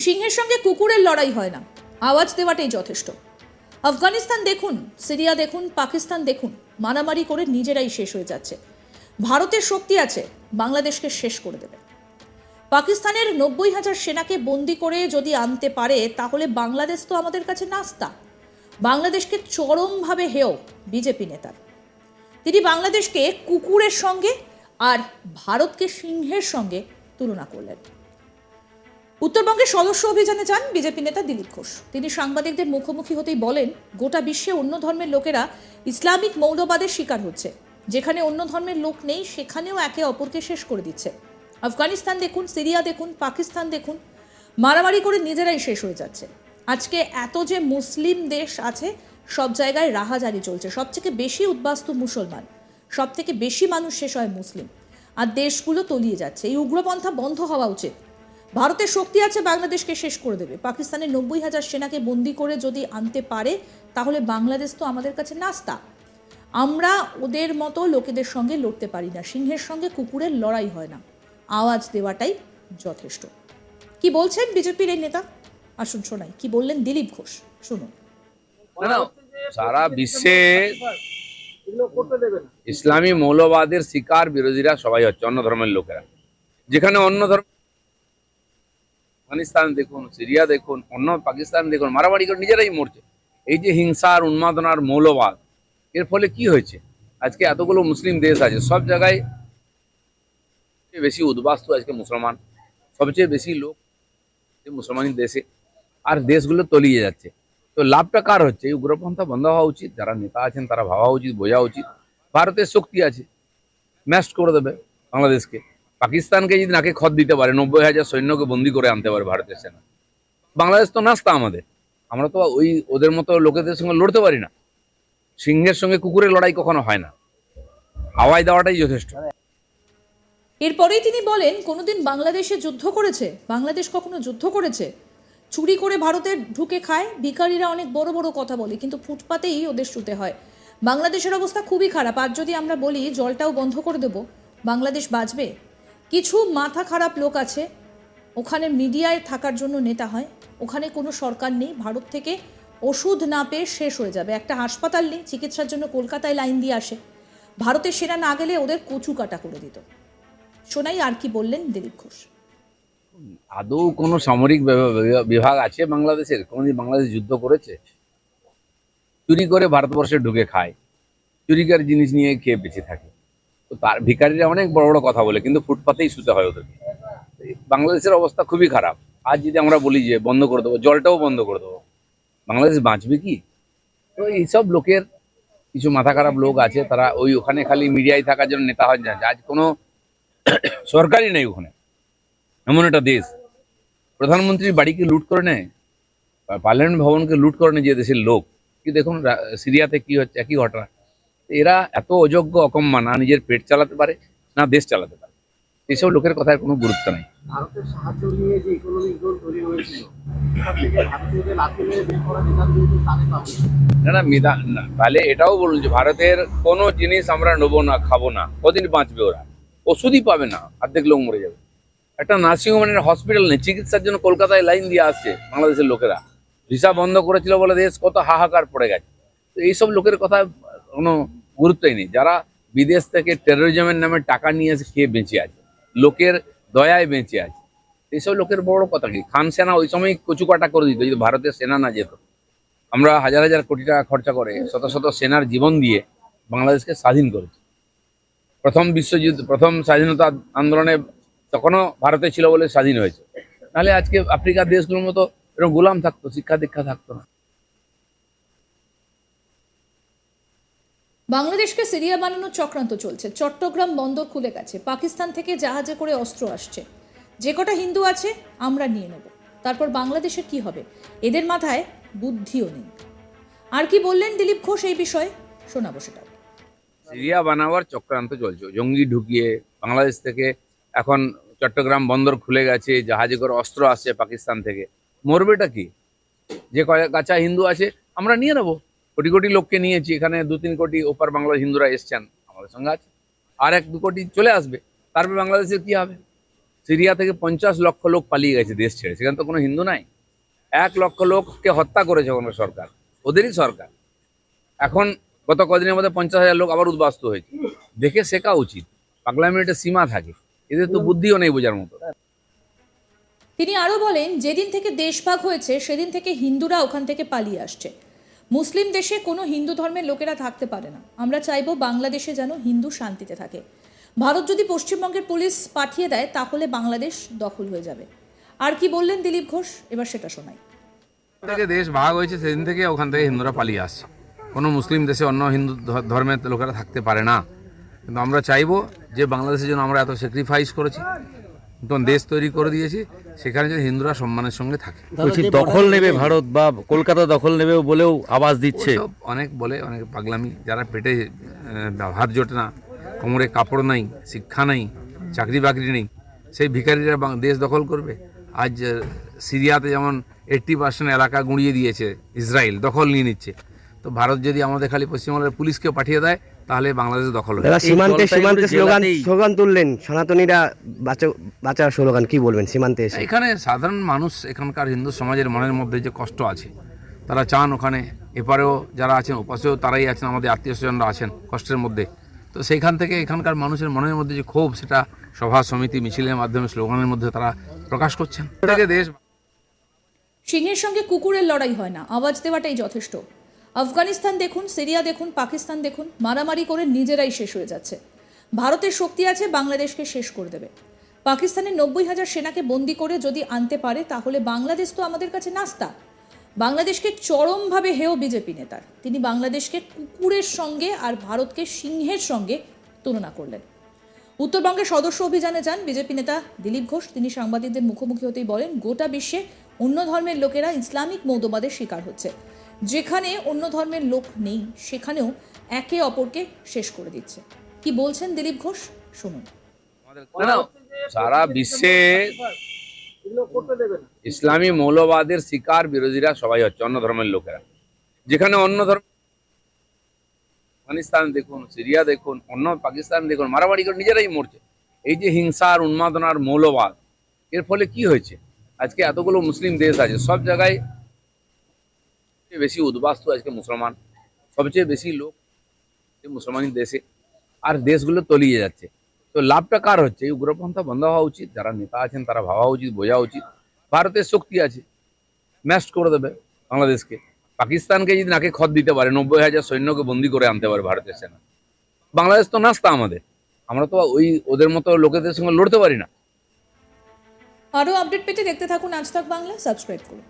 সিংহের সঙ্গে কুকুরের লড়াই হয় না। আওয়াজ দেওয়াটাই যথেষ্ট। আফগানিস্তান দেখুন, সিরিয়া দেখুন, পাকিস্তান দেখুন, মারামারি করে নিজেরাই শেষ হয়ে যাচ্ছে। ভারতের শক্তি আছে, বাংলাদেশকে শেষ করে দেবে। পাকিস্তানের নব্বই হাজার সেনাকে বন্দি করে যদি আনতে পারে, তাহলে বাংলাদেশ তো আমাদের কাছে নাস্তা। বাংলাদেশকে চরমভাবে হেয় বিজেপি নেতার। তিনি বাংলাদেশকে কুকুরের সঙ্গে আর ভারতকে সিংহের সঙ্গে তুলনা করলেন। উত্তরবঙ্গের সদস্য অভিযানে যান বিজেপি নেতা দিলীপ ঘোষ। তিনি সাংবাদিকদের মুখোমুখি হতেই বলেন, গোটা বিশ্বে অন্য ধর্মের লোকেরা ইসলামিক মৌলবাদের শিকার হচ্ছে। যেখানে অন্য ধর্মের লোক নেই, সেখানেও একে অপরকে শেষ করে দিচ্ছে। আফগানিস্তান দেখুন, সিরিয়া দেখুন, পাকিস্তান দেখুন, মারামারি করে নিজেরাই শেষ হয়ে যাচ্ছে। আজকে এত যে মুসলিম দেশ আছে, সব জায়গায় রাহাজারি চলছে। সবথেকে বেশি উদ্বাস্তু মুসলমান সব থেকে বেশি মানুষ শেষ হয় মুসলিম। আর দেশগুলো তলিয়ে যাচ্ছে। এই উগ্রপন্থা বন্ধ হওয়া উচিত। ভারতের শক্তি আছে, বাংলাদেশকে শেষ করে দেবে। পাকিস্তানের নব্বই হাজার সেনাকে বন্দি করে যদি আনতে পারে, তাহলে বাংলাদেশ তো আমাদের কাছে নাস্তা। আমরা ওদের মতো লোকেদের সঙ্গে লড়তে পারি না। সিংহের সঙ্গে কুকুরের লড়াই হয় না। আওয়াজ দেওয়াটাই যথেষ্ট। কি বলছেন বিজেপির এই নেতা? আসুন শোনাই। কি বললেন দিলীপ ঘোষ? শুনুন। সারা বিশ্বে ইসলামী মৌলবাদের শিকার বিরোধীরা সবাই হচ্ছে অন্য ধর্মের লোকেরা। যেখানে অন্য ধর্ম আফগানিস্তান দেখুন, সিরিয়া দেখুন, অন্য পাকিস্তান দেখুন, মারামারি করে নিজেরাই মরছে। এই যে হিংসার উন্মাদনার মৌলবাদ, এর ফলে কি হয়েছে? আজকে এতগুলো মুসলিম দেশ আছে, সব জায়গায় বেশি উদ্বাস্তু আজকে মুসলমান, সবচেয়ে বেশি লোক মুসলমানি দেশে, আর দেশগুলো তলিয়ে যাচ্ছে। তো লাভটা কার হচ্ছে? এই উগ্রপন্থা বন্ধ হওয়া উচিত, যারা নেতা আছেন তারা ভাবা উচিত, বোঝা উচিত। ভারতের শক্তি আছে, ম্যাস্ট করে দেবে বাংলাদেশকে। পাকিস্তানকে যদি নাকে খত দিতে পারে, নব্বই হাজার সৈন্যকে বন্দি করে আনতে পারে ভারতের সেনা। বাংলাদেশ তো নাস্তা আমাদের। আমরা তো ওই ওদের মতো লোকেদের সঙ্গে লড়তে পারি না। সিংহের সঙ্গে কুকুরের লড়াই কখনো হয় না। হাওয়াই দেওয়াটাই যথেষ্ট। এরপরেই তিনি বলেন, কোনোদিন বাংলাদেশে যুদ্ধ করেছে, বাংলাদেশ কখনো যুদ্ধ করেছে। চুরি করে ভারতে ঢুকে খায়, ভিখারিরা অনেক বড় বড় কথা বলে, কিন্তু ফুটপাতেই ওদের শুতে হয়। বাংলাদেশের অবস্থা খুবই খারাপ। আর যদি আমরা বলি, জলটাও বন্ধ করে দেব, বাংলাদেশ বাঁচবে? কিছু মাথা খারাপ লোক আছে। ওখানে মিডিয়ায় থাকার জন্য নেতা হয়। ওখানে কোনো সরকার নেই। ভারত থেকে ওষুধ না পেয়ে শেষ হয়ে যাবে। একটা হাসপাতাল নেই। চিকিৎসার জন্য কলকাতায় লাইন দিয়ে আসে। ভারতের সেনা না গেলে ওদের কচু কাটা করে দিত। শোনাই আর কি বললেন দিলীপ ঘোষ? আদৌ কোনো সামরিক বিভাগ আছে বাংলাদেশের? কোনোদিন বাংলাদেশ যুদ্ধ করেছে? চুরি করে ভারতবর্ষে ঢুকে খায়। চুরিকার জিনিস নিয়ে খেয়ে বেঁচে থাকে। তো তার ভিকারিরা অনেক বড় বড় কথা বলে, কিন্তু ফুটপাতেই শুতে হয় ওদেরকে। এই বাংলাদেশের অবস্থা খুবই খারাপ। আজ যদি আমরা বলি যে বন্ধ করে দেবো, জলটাও বন্ধ করে দেবো। বাংলাদেশ বাঁচবে কি? তো এইসব লোকের কিছু মাথা খারাপ লোক আছে, তারা ওই ওখানে খালি মিডিয়ায় থাকার জন্য নেতা হয় না। আজ কোনো সরকারই নেই ওখানে। এমন একটা দেশ। প্রধানমন্ত্রীর বাড়িকে লুট করে নেয়? পার্লামেন্ট ভবনকে লুট করে নেয় যে দেশের লোক। কি দেখুন সিরিয়াতে কি হচ্ছে, একই ঘটনা। এরা এত অযোগ্য অকম্মা না নিজের পেট চালাতে পারে না দেশ চালাতে পারে। এসব লোকের কথার কোনো গুরুত্ব নাই। না না মিদা না তাহলে এটাও বলুন যে ভারতের কোনো জিনিস আমরা নেব না খাব না কদিন বাঁচবে ওরা? ওষুধই পাবে না অর্ধেক লোক মরে যাবে। একটা নার্সিং হোমের হসপিটাল নেই চিকিৎসার জন্য কলকাতায় লাইন দিয়ে আসছে বাংলাদেশের লোকেরা। ভিসা বন্ধ করেছিল বলে দেশ কত হাহাকার পড়ে গেছে। তো এইসব লোকের কথা কোনো গুরুত্বই নেই। যারা বিদেশ থেকে টেরোরিজমের নামে টাকা নিয়ে এসে খেয়ে বেঁচে আছে, লোকের দয়ায় বেঁচে আছে এইসব লোকের বড় কথা কি? খান সেনা ওই সময় কচুকাটা করে দিত যদি ভারতের সেনা না যেত। আমরা হাজার হাজার কোটি টাকা খরচা করে শত শত সেনার জীবন দিয়ে বাংলাদেশকে স্বাধীন করেছি। প্রথম বিশ্বযুদ্ধ, প্রথম স্বাধীনতা আন্দোলনে তখনও ভারতে ছিল বলে স্বাধীন হয়েছে। নাহলে আজকে আফ্রিকার দেশগুলোর মতো এরকম গোলাম থাকতো, শিক্ষা দীক্ষা থাকতো না। বাংলাদেশকে সিরিয়া বানানোর চক্রান্ত চলছে। চট্টগ্রাম বন্দর খুলে গেছে। পাকিস্তান থেকে জাহাজে করে অস্ত্র আসছে। যে কটা হিন্দু আছে, আমরা নিয়ে নেব। তারপর বাংলাদেশের কি হবে? এদের মাথায় বুদ্ধিও নেই। আর কি বললেন দিলীপ ঘোষ এই বিষয়ে? শোনাবো সেটা সিরিয়া বানাবার চক্রান্ত চলছে। জঙ্গি ঢুকিয়ে বাংলাদেশ থেকে এখন চট্টগ্রাম বন্দর খুলে গেছে, জাহাজে করে অস্ত্র আসছে পাকিস্তান থেকে। মরবেটা কি? যে কাঁচা হিন্দু আছে, আমরা নিয়ে নেব। কোটি কোটি লোককে নিয়েছি এখানে দু তিন কোটি ওপার বাংলার হিন্দুরা এসছেন, আমাদের সঙ্গে আছে। আর এক দু কোটি চলে আসবে, তারপরে বাংলাদেশের কি হবে? সিরিয়া থেকে পঞ্চাশ লক্ষ লোক পালিয়ে গেছে দেশ ছেড়ে, সেখানে তো কোনো হিন্দু নাই। এক লক্ষ লোককে হত্যা করেছে ওখানে সরকার, ওদেরই সরকার। এখন গত কদিনের মধ্যে পঞ্চাশ হাজার লোক আবার উদ্বাস্ত হয়েছে। দেখে শেখা উচিত একটা সীমা থাকে, এদের তো বুদ্ধিও নেই বোঝার মতো। তিনি আরও বলেন, যেদিন থেকে দেশভাগ হয়েছে, সেদিন থেকে হিন্দুরা ওখান থেকে পালিয়ে আসছে। মুসলিম দেশে কোনো হিন্দু ধর্মের লোকেরা থাকতে পারে না। আমরা চাইব বাংলাদেশে যেন হিন্দু শান্তিতে থাকে। ভারত যদি পশ্চিমবঙ্গের পুলিশ পাঠিয়ে দেয়, তাহলে বাংলাদেশ দখল হয়ে যাবে। আর কি বললেন দিলীপ ঘোষ? এবার সেটা শোনাই। থেকে দেশ ভাগ হয়েছে, সেদিন থেকে ওখান থেকে হিন্দুরা পালিয়ে আসছে। কোনো মুসলিম দেশে অন্য হিন্দু ধর্মের লোকেরা থাকতে পারে না। কিন্তু আমরা চাইব যে বাংলাদেশের জন্য আমরা এত স্যাক্রিফাইস করেছি। নতুন দেশ তৈরি করে দিয়েছি সেখানে যদি হিন্দুরা সম্মানের সঙ্গে থাকে। বলছি দখল নেবে ভারত বা কলকাতা দখল নেবে বলেও আওয়াজ দিচ্ছে। অনেক বলে অনেক পাগলামি। যারা পেটে ভাত জোটে না কোমরে কাপড় নাই শিক্ষা নাই চাকরি বাকরি নেই সেই ভিখারিরা দেশ দখল করবে? আজ সিরিয়াতে যেমন এইট্টি পার্সেন্ট এলাকা গুঁড়িয়ে দিয়েছে ইসরায়েল দখল নিয়ে নিচ্ছে। তো ভারত যদি আমাদের খালি পশ্চিমবঙ্গের পুলিশকে পাঠিয়ে দেয় তাহলে বাংলাদেশ দখল হয়ে দাদা সীমান্তে সীমান্তে স্লোগান স্লোগান তুললেন সনাতনীরা বাঁচো বাঁচার স্লোগান কি বলবেন সীমান্তে এসে? এখানে সাধারণ মানুষ এখানকার হিন্দু সমাজের মনের মধ্যে যে কষ্ট আছে তারা চান ওখানে এপারেও যারা আছেন ওপাশেও তারাই আছেন আমাদের আত্মীয় স্বজনরা আছেন কষ্টের মধ্যে। তো সেইখান থেকে এখানকার মানুষের মনের মধ্যে যে ক্ষোভ সেটা সভা সমিতি মিছিলের মাধ্যমে স্লোগানের মধ্যে তারা প্রকাশ করছেন। দেশ সিংহের সঙ্গে কুকুরের লড়াই হয় না আওয়াজ দেওয়াটাই যথেষ্ট। আফগানিস্তান দেখুন, সিরিয়া দেখুন, পাকিস্তান দেখুন, মারামারি করে নিজেরাই শেষ হয়ে যাচ্ছে। ভারতের শক্তি আছে, বাংলাদেশকে শেষ করে দেবে। পাকিস্তানের নব্বই হাজার সেনাকে বন্দি করে যদি আনতে পারে, তাহলে বাংলাদেশ তো আমাদের কাছে নাস্তা। বাংলাদেশকে চরমভাবে হেয় বিজেপি নেতার। তিনি বাংলাদেশকে কুকুরের সঙ্গে আর ভারতকে সিংহের সঙ্গে তুলনা করলেন। উত্তরবঙ্গের সদস্য অভিযানে যান বিজেপি নেতা দিলীপ ঘোষ। তিনি সাংবাদিকদের মুখোমুখি হতেই বলেন, গোটা বিশ্বে অন্য ধর্মের লোকেরা ইসলামিক মৌদবাদের শিকার হচ্ছে। যেখানে অন্য ধর্মের লোক নেই, সেখানেও একে অপরকে শেষ করে দিচ্ছে। কি বলছেন দিলীপ ঘোষ? শুনুন। সারা বিশ্বে ইসলামী মৌলবাদের শিকার বিরোধীরা সবাই হচ্ছে অন্য ধর্মের লোকেরা। যেখানে অন্য ধর্ম আফগানিস্তান দেখুন, সিরিয়া দেখুন, অন্য পাকিস্তান দেখুন, মারামারি করে নিজেরাই মরছে। এই যে হিংসার উন্মাদনার মৌলবাদ, এর ফলে কি হয়েছে? আজকে এতগুলো মুসলিম দেশ আছে, সব জায়গায় সবচেয়ে বেশি উদ্বাস্তু আজকে মুসলমান, সবচেয়ে বেশি লোক মুসলমানি দেশে আর দেশগুলো তলিয়ে যাচ্ছে। তো লাভটা কার হচ্ছে? এই উগ্রপন্থা বন্ধ হওয়া উচিত, যারা নেতা আছেন তারা ভাবা উচিত, বোঝা উচিত। ভারতের শক্তি আছে, ম্যাস্ট করে দেবে বাংলাদেশকে। পাকিস্তানকে যদি নাকে খত দিতে পারে, নব্বই হাজার সৈন্যকে বন্দি করে আনতে পারে ভারতের সেনা। বাংলাদেশ তো নাস্তা আমাদের। আমরা তো ওই ওদের মতো লোকেদের সঙ্গে লড়তে পারি না। আরও আপডেট পেতে দেখতে থাকুন আজ তাক বাংলা, সাবস্ক্রাইব করুন।